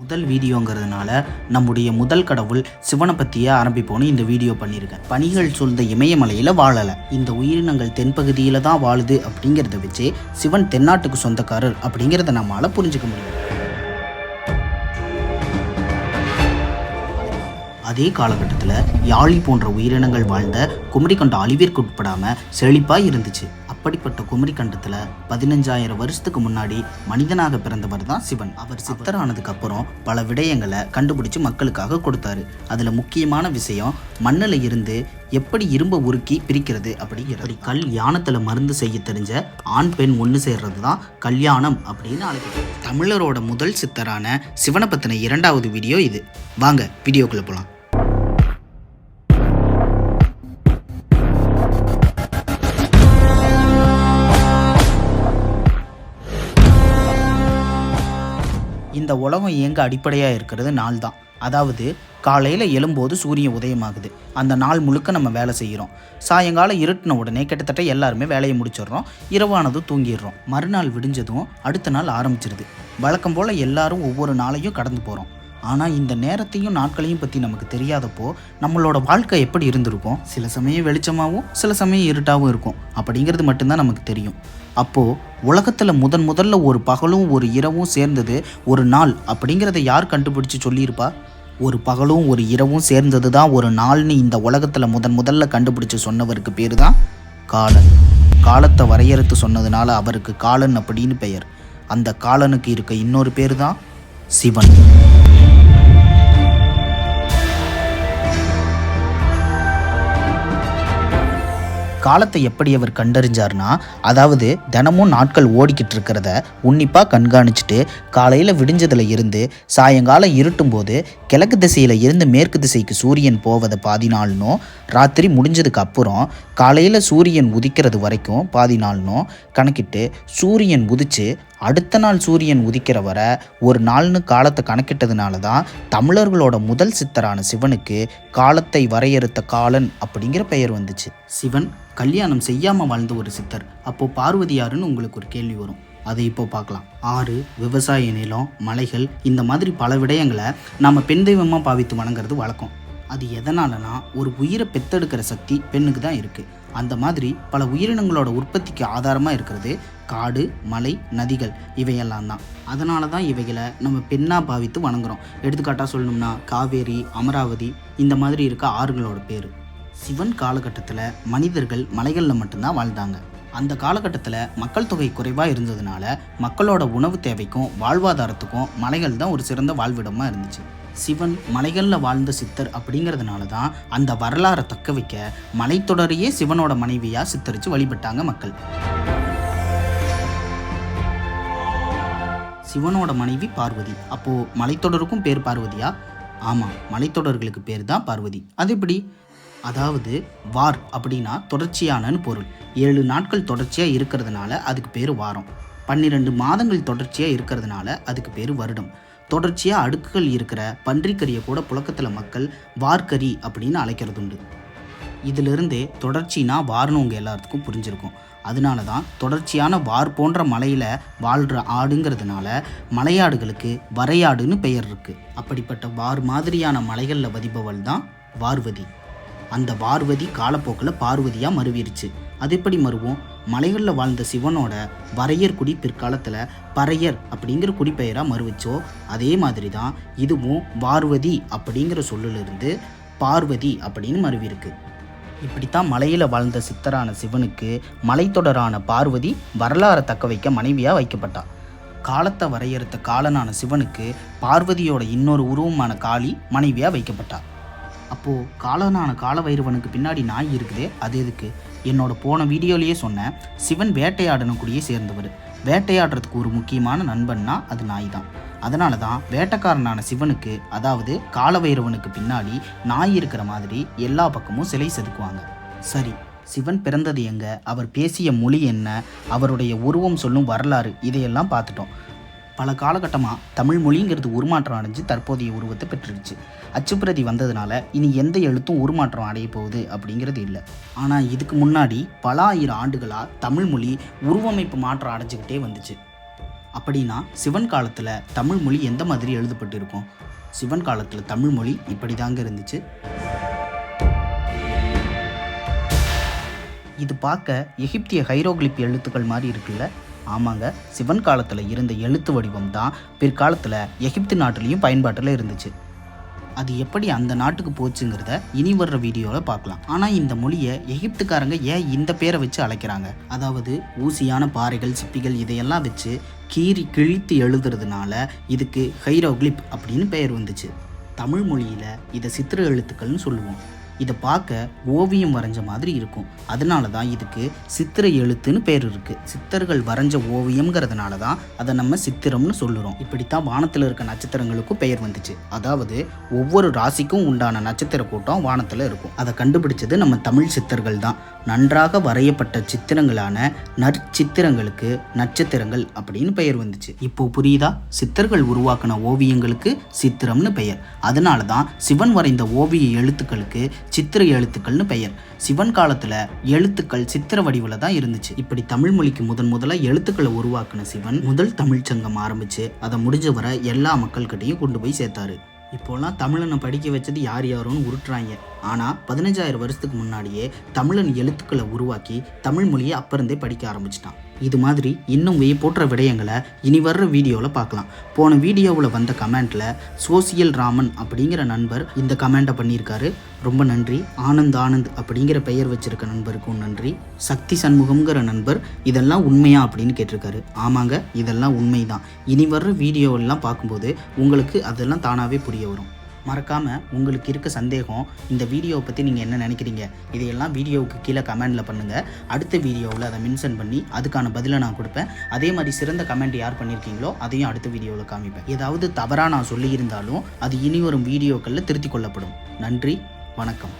முதல் வீடியோங்கிறதுனால நம்முடைய முதல் கடவுள் சிவனை பற்றியே ஆரம்பிப்போன்னு இந்த வீடியோ பண்ணியிருக்கேன் பனிகள் சூழ்ந்த இமயமலையில் வாழலை. இந்த உயிரினங்கள் தென்பகுதியில் தான் வாழுது அப்படிங்கிறத வச்சு சிவன் தென்னாட்டுக்கு சொந்தக்காரர் அப்படிங்கிறத நம்மளால் புரிஞ்சுக்க முடியும். அதே காலகட்டத்தில் யாழி போன்ற உயிரினங்கள் வாழ்ந்த குமரிக்கண்ட அழிவிற்கு உட்படாம செழிப்பாக இருந்துச்சு. அப்படிப்பட்ட குமரி கண்டத்தில் பதினஞ்சாயிரம் வருஷத்துக்கு முன்னாடி மனிதனாக பிறந்தவர் தான் சிவன். அவர் சித்தரானதுக்கு அப்புறம் பல விடயங்களை கண்டுபிடிச்சு மக்களுக்காக கொடுத்தாரு. அதில் முக்கியமான விஷயம் மண்ணில் இருந்து எப்படி இரும்பை உருக்கி பிரிக்கிறது அப்படிங்கிறது. கல் யானத்தில் மருந்து செய்ய தெரிஞ்ச ஆண் பெண் ஒன்று சேர்றது தான் கல்யாணம் அப்படின்னு அழைக்கிறது தமிழரோட முதல் சித்தரான சிவனை பற்றின இரண்டாவது வீடியோ இது. வாங்க வீடியோக்குள்ளே போகலாம் இந்த உலகம் இயங்க அடிப்படையாக இருக்கிறது நாள் தான் அதாவது காலையில் எழும்போது சூரியன் உதயமாகுது. அந்த நாள் முழுக்க நம்ம வேலை செய்கிறோம் சாயங்காலம் இருட்டின உடனே கிட்டத்தட்ட எல்லாருமே வேலையை முடிச்சிடுறோம் இரவானதும் தூங்கிடுறோம் மறுநாள் விடிஞ்சதும் அடுத்த நாள் ஆரம்பிச்சிருது. வழக்கம் போல் எல்லாரும் ஒவ்வொரு நாளையும் கடந்து போகிறோம் ஆனால் இந்த நேரத்தையும் நாட்களையும் பற்றி நமக்கு தெரியாதப்போ நம்மளோட வாழ்க்கை எப்படி இருந்திருக்கும்? சில சமயம் வெளிச்சமாகவும் சில சமயம் இருட்டாகவும் இருக்கும். அப்படிங்கிறது மட்டும்தான் நமக்கு தெரியும். அப்போது உலகத்தில் முதன் முதல்ல ஒரு பகலும் ஒரு இரவும் சேர்ந்தது ஒரு நாள் அப்படிங்கிறத யார் கண்டுபிடிச்சு சொல்லியிருப்பா? ஒரு பகலும் ஒரு இரவும் சேர்ந்தது தான் ஒரு நாள்னு இந்த உலகத்தில் முதன் முதல்ல கண்டுபிடிச்சு சொன்னவருக்கு பேர் தான் காலன். காலத்தை வரையறுத்து சொன்னதுனால அவருக்கு காலன் அப்படின்னு பெயர். அந்த காலனுக்கு இருக்க இன்னொரு பேர் தான் சிவன். காலத்தை எப்படி அவர் கண்டறிஞ்சார்னா அதாவது தினமும் நாட்கள் ஓடிக்கிட்டு இருக்கிறத உன்னிப்பாக கண்காணிச்சுட்டு காலையில் விடிஞ்சதில் இருந்து சாயங்காலம் இருட்டும் போது கிழக்கு திசையில் இருந்து மேற்கு திசைக்கு சூரியன் போவதை பாதி நாள்னும் ராத்திரி முடிஞ்சதுக்கு அப்புறம் காலையில் சூரியன் உதிக்கிறது வரைக்கும் பாதி நாள்னும் கணக்கிட்டு சூரியன் உதிச்சு அடுத்த நாள் சூரியன் உதிக்கிற வர ஒரு நாள்னு காலத்தை கணக்கிட்டதுனால தான் தமிழர்களோட முதல் சித்தரான சிவனுக்கு காலத்தை வரையறுத்த காலன் அப்படிங்கிற பெயர் வந்துச்சு. சிவன் கல்யாணம் செய்யாமல் வாழ்ந்த ஒரு சித்தர். அப்போது பார்வதியாருன்னு உங்களுக்கு ஒரு கேள்வி வரும். அதை இப்போ பார்க்கலாம். ஆறு விவசாய நிலம் மலைகள் இந்த மாதிரி பல விடயங்களை நாம் பெண் தெய்வமாக பாவித்து வணங்குறது வழக்கம். அது எதனாலனா ஒரு உயிரை பெத்தெடுக்கிற சக்தி பெண்ணுக்கு தான் இருக்குது அந்த மாதிரி பல உயிரினங்களோட உற்பத்திக்கு ஆதாரமாக இருக்கிறது காடு மலை நதிகள் இவையெல்லாம் தான். அதனால தான் இவைகளை நம்ம பெண்ணாக பாவித்து வணங்குறோம். எடுத்துக்காட்டாக சொல்லணும்னா காவேரி அமராவதி இந்த மாதிரி இருக்க ஆறுகளோட பேர். சிவன் காலகட்டத்தில் மனிதர்கள் மலைகளில் மட்டும்தான் வாழ்ந்தாங்க. அந்த காலகட்டத்தில் மக்கள் தொகை குறைவாக இருந்ததுனால மக்களோட உணவு தேவைக்கும் வாழ்வாதாரத்துக்கும் மலைகள் தான் ஒரு சிறந்த வாழ்விடமாக இருந்துச்சு. சிவன் மலைகளில் வாழ்ந்த சித்தர் அப்படிங்கிறதுனால தான் அந்த வரலாறை தக்க வைக்க மலைத்தொடரையே சிவனோட மனைவியாக சித்தரித்து வழிபட்டாங்க மக்கள். சிவனோட மனைவி பார்வதி. அப்போது மலைத்தொடருக்கும் பேர் பார்வதியா? ஆமாம் மலைத்தொடர்களுக்கு பேர் தான் பார்வதி. அது எப்படி? அதாவது வார் அப்படின்னா தொடர்ச்சியானன்னு பொருள். ஏழு நாட்கள் தொடர்ச்சியாக இருக்கிறதுனால அதுக்கு பேர் வாரம். பன்னிரெண்டு மாதங்கள் தொடர்ச்சியாக இருக்கிறதுனால அதுக்கு பேர் வருடம். தொடர்ச்சியாக அடுக்குகள் இருக்கிற பன்றிக்கறியை கூட புழக்கத்தில் மக்கள் வார்கறி அப்படின்னு அழைக்கிறது உண்டு இதிலிருந்தே தொடர்ச்சினா வார்னு உங்கள் எல்லாத்துக்கும் புரிஞ்சிருக்கும். அதனால தான் தொடர்ச்சியான வார் போன்ற மலையில் வாழ்கிற ஆடுங்கிறதுனால மலையாடுகளுக்கு வரையாடுன்னு பெயர் இருக்குது அப்படிப்பட்ட வார் மாதிரியான மலைகளில் வதிப்பவள் தான் வார்வதி. அந்த பார்வதி காலப்போக்கில் பார்வதியாக மறுவிருச்சு அது எப்படி மறுவோம் மலைகளில் வாழ்ந்த சிவனோட வரையர் குடி பிற்காலத்தில் பறையர் அப்படிங்கிற குடிப்பெயராக மறுவிச்சோ அதே மாதிரி தான் இதுவும் பார்வதி அப்படிங்கிற சொல்லிலிருந்து பார்வதி அப்படின்னு மறுவிருக்கு இப்படித்தான் மலையில் வாழ்ந்த சித்தரான சிவனுக்கு மலைத்தொடரான பார்வதி வரலாறை தக்க வைக்க மனைவியாக வைக்கப்பட்டாள் காலத்தை வரையறுத்த காலனான சிவனுக்கு பார்வதியோட இன்னொரு உருவமான காளி மனைவியாக வைக்கப்பட்டார் அப்போது காலனான காலவைரவனுக்கு பின்னாடி நாய் இருக்குதே. அது எதுக்கு? என்னோட போன வீடியோலேயே சொன்னேன். சிவன் வேட்டையாடனக்கூடியே சேர்ந்தவர். வேட்டையாடுறதுக்கு ஒரு முக்கியமான நண்பன்னா அது நாய் தான் அதனால தான் வேட்டைக்காரனான சிவனுக்கு அதாவது காலவைரவனுக்கு பின்னாடி நாய் இருக்கிற மாதிரி எல்லா பக்கமும் சிலை செதுக்குவாங்க. சரி சிவன் பிறந்தது எங்க? அவர் பேசிய மொழி என்ன? அவருடைய உருவம் சொல்லும் வரலாறு இதையெல்லாம் பார்த்துட்டோம். பல காலகட்டமாக தமிழ் மொழிங்கிறது உருமாற்றம் அடைஞ்சு தற்போதைய உருவத்தை பெற்றுருச்சு அச்சுப்பிரதி வந்ததுனால இனி எந்த எழுத்தும் உருமாற்றம் அடைய போகுது அப்படிங்கிறது இல்லை. ஆனால் இதுக்கு முன்னாடி பல ஆயிரம் ஆண்டுகளாக தமிழ் மொழி உருவமைப்பு மாற்றம் அடைஞ்சுக்கிட்டே வந்துச்சு. அப்படின்னா சிவன் காலத்தில் தமிழ் மொழி எந்த மாதிரி எழுதப்பட்டிருக்கும்? சிவன் காலத்தில் தமிழ் மொழி இப்படி தாங்க இருந்துச்சு. இது பார்க்க எகிப்திய ஹைரோக்ளிப் எழுத்துக்கள் மாதிரி இருக்குல்ல? ஆமாங்க. சிவன் காலத்தில் இருந்த எழுத்து வடிவம் தான் பிற்காலத்தில் எகிப்து நாட்டிலையும் பயன்பாட்டில் இருந்துச்சு. அது எப்படி அந்த நாட்டுக்கு போச்சுங்கிறத இனி வர்ற வீடியோவில் பார்க்கலாம். ஆனால் இந்த மொழியை எகிப்துக்காரங்க ஏன் இந்த பேரை வச்சு அழைக்கிறாங்க? அதாவது ஊசியான பாறைகள் சிப்பிகள் இதையெல்லாம் வச்சு கீறி கிழித்து எழுதுறதுனால இதுக்கு ஹைரோக்ளிப் அப்படின்னு பெயர் வந்துச்சு. தமிழ் மொழியில் இதை சித்திர எழுத்துக்கள்னு சொல்லுவோம். இதை பார்க்க ஓவியம் வரைஞ்ச மாதிரி இருக்கும். அதனால தான் இதுக்கு சித்திரை எழுத்துன்னு பேர் இருக்கு. சித்தர்கள் வரைஞ்ச ஓவியம்ங்கிறதுனால தான் அதை நம்ம சித்திரம்னு சொல்லுறோம். இப்படித்தான் வானத்தில் இருக்க நட்சத்திரங்களுக்கும் பெயர் வந்துச்சு. அதாவது ஒவ்வொரு ராசிக்கும் உண்டான நட்சத்திர கூட்டம் வானத்தில் இருக்கும். அதை கண்டுபிடிச்சது நம்ம தமிழ் சித்தர்கள் தான். நன்றாக வரையப்பட்ட சித்திரங்களான நற்சித்திரங்களுக்கு நட்சத்திரங்கள் அப்படின்னு பெயர் வந்துச்சு. இப்போ புரியுதா? சித்தர்கள் உருவாக்கின ஓவியங்களுக்கு சித்திரம்னு பெயர். அதனால தான் சிவன் வரைந்த ஓவிய எழுத்துக்களுக்கு சித்திர எழுத்துக்கள்னு பெயர். சிவன் காலத்துல எழுத்துக்கள் சித்திர வடிவில் தான் இருந்துச்சு. இப்படி தமிழ் மொழிக்கு முதன் முதல்ல எழுத்துக்களை உருவாக்கின சிவன் முதல் தமிழ் சங்கம் ஆரம்பிச்சு அதை முடிஞ்ச வரை எல்லா மக்கள்கிட்டையும் கொண்டு போய் சேர்த்தாரு. இப்போலாம் தமிழனை படிக்க வச்சது யார் யாரோன்னு உருட்டுறாங்க. ஆனால் பதினஞ்சாயிரம் வருஷத்துக்கு முன்னாடியே தமிழன் எழுத்துக்களை உருவாக்கி தமிழ் மொழியை அப்பருந்தே படிக்க ஆரம்பிச்சிட்டான். இது மாதிரி இன்னும் போன்ற விடயங்களை இனி வர்ற வீடியோவில் பார்க்கலாம். போன வீடியோவில் வந்த கமெண்ட்டில் சோசியல் ராமன் அப்படிங்கிற நண்பர் இந்த கமெண்ட்டை பண்ணியிருக்காரு. ரொம்ப நன்றி. ஆனந்த் ஆனந்த் அப்படிங்கிற பெயர் வச்சிருக்க நண்பருக்கும் நன்றி. சக்தி சண்முகம்ங்கிற நண்பர் இதெல்லாம் உண்மையா அப்படின்னு கேட்டிருக்காரு. ஆமாங்க இதெல்லாம் உண்மைதான். இனி வர்ற வீடியோவெல்லாம் பார்க்கும்போது உங்களுக்கு அதெல்லாம் தானாகவே புரிய வரும். மறக்காமல் உங்களுக்கு இருக்க சந்தேகம் இந்த வீடியோவை பற்றி நீங்கள் என்ன நினைக்கிறீங்க இதையெல்லாம் வீடியோவுக்கு கீழே கமெண்டில் பண்ணுங்கள் அடுத்த வீடியோவில் அதை மென்ஷன் பண்ணி அதுக்கான பதிலை நான் கொடுப்பேன். அதே மாதிரி சிறந்த கமெண்ட் யார் பண்ணியிருக்கீங்களோ அதையும் அடுத்த வீடியோவில் காமிப்பேன். ஏதாவது தவறாக நான் சொல்லியிருந்தாலும் அது இனி வரும் வீடியோக்களில் திருத்திக் கொள்ளப்படும். நன்றி வணக்கம்.